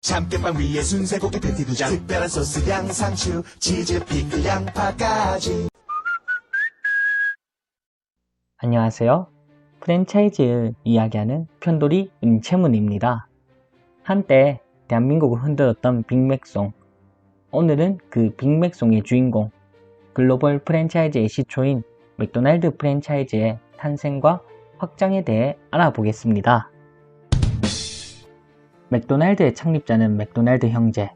참깨빵 위에 순세고기 패티 두장 특별한 소스 양상추 치즈 피클 양파까지 안녕하세요. 프랜차이즈 이야기하는 편돌이 임채문입니다. 한때 대한민국을 흔들었던 빅맥송. 오늘은 그 빅맥송의 주인공, 글로벌 프랜차이즈의 시초인 맥도날드 프랜차이즈의 탄생과 확장에 대해 알아보겠습니다. 맥도날드의 창립자는 맥도날드 형제,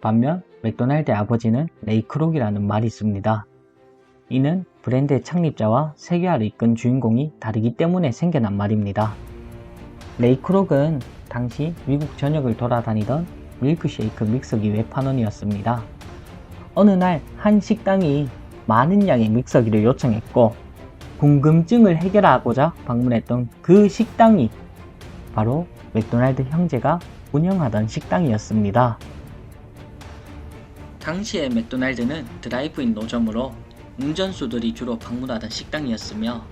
반면 맥도날드의 아버지는 레이 크록이라는 말이 있습니다. 이는 브랜드의 창립자와 세계화를 이끈 주인공이 다르기 때문에 생겨난 말입니다. 레이 크록은 당시 미국 전역을 돌아다니던 밀크쉐이크 믹서기 외판원이었습니다. 어느 날 한 식당이 많은 양의 믹서기를 요청했고 궁금증을 해결하고자 방문했던 그 식당이 바로 맥도날드 형제가 운영하던 식당이었습니다. 당시의 맥도날드는 드라이브인 노점으로 운전수들이 주로 방문하던 식당이었으며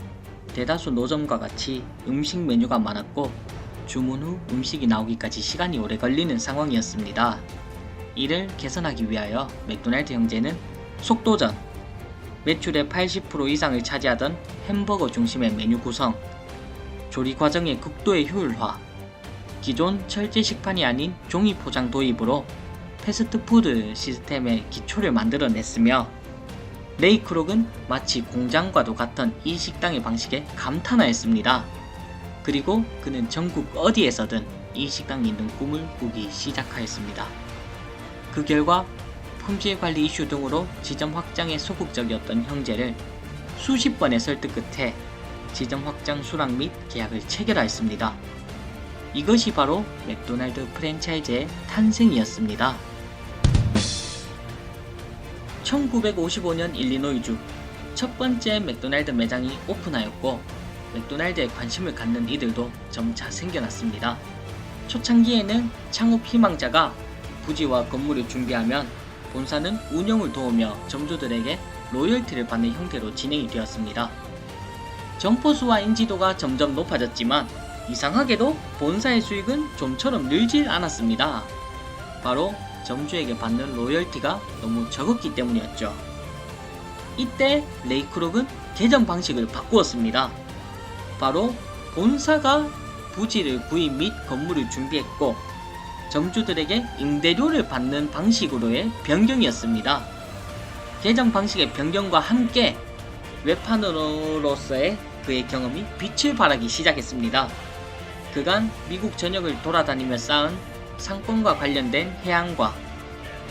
대다수 노점과 같이 음식 메뉴가 많았고 주문 후 음식이 나오기까지 시간이 오래 걸리는 상황이었습니다. 이를 개선하기 위하여 맥도날드 형제는 속도전, 매출의 80% 이상을 차지하던 햄버거 중심의 메뉴 구성, 조리 과정의 극도의 효율화, 기존 철제 식판이 아닌 종이 포장 도입으로 패스트푸드 시스템의 기초를 만들어냈으며 레이크록은 마치 공장과도 같은 이 식당의 방식에 감탄하였습니다. 그리고 그는 전국 어디에서든 이 식당이 있는 꿈을 꾸기 시작하였습니다. 그 결과 품질 관리 이슈 등으로 지점 확장에 소극적이었던 형제를 수십 번의 설득 끝에 지점 확장 수락 및 계약을 체결하였습니다. 이것이 바로 맥도날드 프랜차이즈의 탄생이었습니다. 1955년 일리노이주 첫 번째 맥도날드 매장이 오픈하였고 맥도날드에 관심을 갖는 이들도 점차 생겨났습니다. 초창기에는 창업 희망자가 부지와 건물을 준비하면 본사는 운영을 도우며 점주들에게 로열티를 받는 형태로 진행이 되었습니다. 점포수와 인지도가 점점 높아졌지만 이상하게도 본사의 수익은 좀처럼 늘질 않았습니다. 바로 점주에게 받는 로열티가 너무 적었기 때문이었죠. 이때 레이크록은 개점 방식을 바꾸었습니다. 바로 본사가 부지를 구입 및 건물을 준비했고 점주들에게 임대료를 받는 방식으로의 변경이었습니다. 개점 방식의 변경과 함께 외판으로서의 그의 경험이 빛을 발하기 시작했습니다. 그간 미국 전역을 돌아다니며 쌓은 상권과 관련된 해안과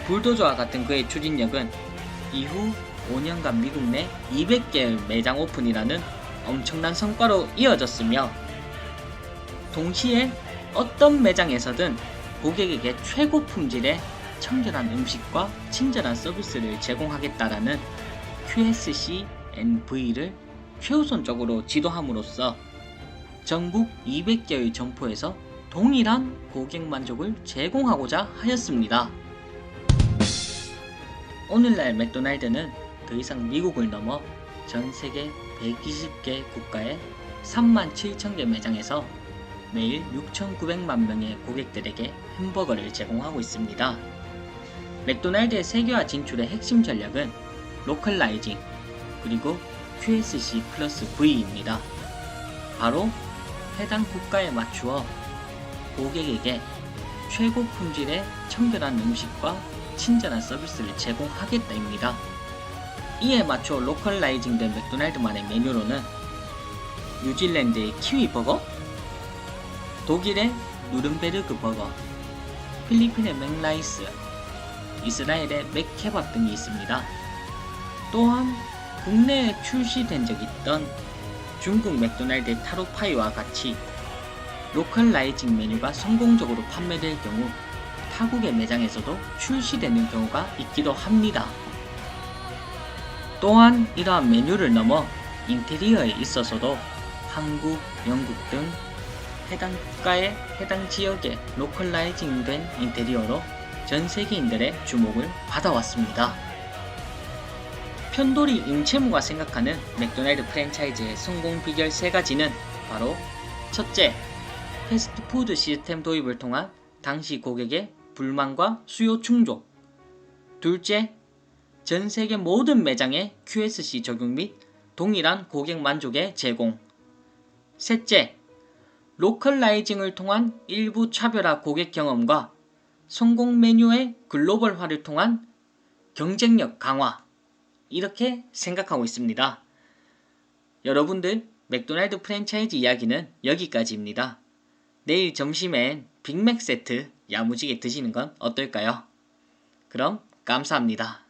불도저와 같은 그의 추진력은 이후 5년간 미국 내 200개의 매장 오픈이라는 엄청난 성과로 이어졌으며 동시에 어떤 매장에서든 고객에게 최고 품질의 청결한 음식과 친절한 서비스를 제공하겠다라는 QSC&V를 최우선적으로 지도함으로써 전국 200개의 점포에서 동일한 고객 만족을 제공하고자 하였습니다. 오늘날 맥도날드는 더 이상 미국을 넘어 전 세계 120개 국가의 3만 7천 개 매장에서 매일 6,900만 명의 고객들에게 햄버거를 제공하고 있습니다. 맥도날드의 세계화 진출의 핵심 전략은 로컬라이징 그리고 QSC 플러스 V입니다. 바로 해당 국가에 맞추어 고객에게 최고 품질의 청결한 음식과 친절한 서비스를 제공하겠다입니다. 이에 맞춰 로컬라이징된 맥도날드만의 메뉴로는 뉴질랜드의 키위 버거, 독일의 누른베르그 버거, 필리핀의 맥라이스, 이스라엘의 맥케밥 등이 있습니다. 또한 국내에 출시된 적 있던 중국 맥도날드의 타로파이와 같이 로컬라이징 메뉴가 성공적으로 판매될 경우 타국의 매장에서도 출시되는 경우가 있기도 합니다. 또한 이러한 메뉴를 넘어 인테리어에 있어서도 한국, 영국 등 해당 국가의 해당 지역의 로컬라이징된 인테리어로 전 세계인들의 주목을 받아왔습니다. 편돌이 임채무가 생각하는 맥도날드 프랜차이즈의 성공 비결 세 가지는 바로 첫째, 패스트푸드 시스템 도입을 통한 당시 고객의 불만과 수요 충족. 둘째, 전 세계 모든 매장에 QSC 적용 및 동일한 고객 만족의 제공. 셋째, 로컬라이징을 통한 일부 차별화 고객 경험과 성공 메뉴의 글로벌화를 통한 경쟁력 강화. 이렇게 생각하고 있습니다. 여러분들, 맥도날드 프랜차이즈 이야기는 여기까지입니다. 내일 점심엔 빅맥 세트 야무지게 드시는 건 어떨까요? 그럼 감사합니다.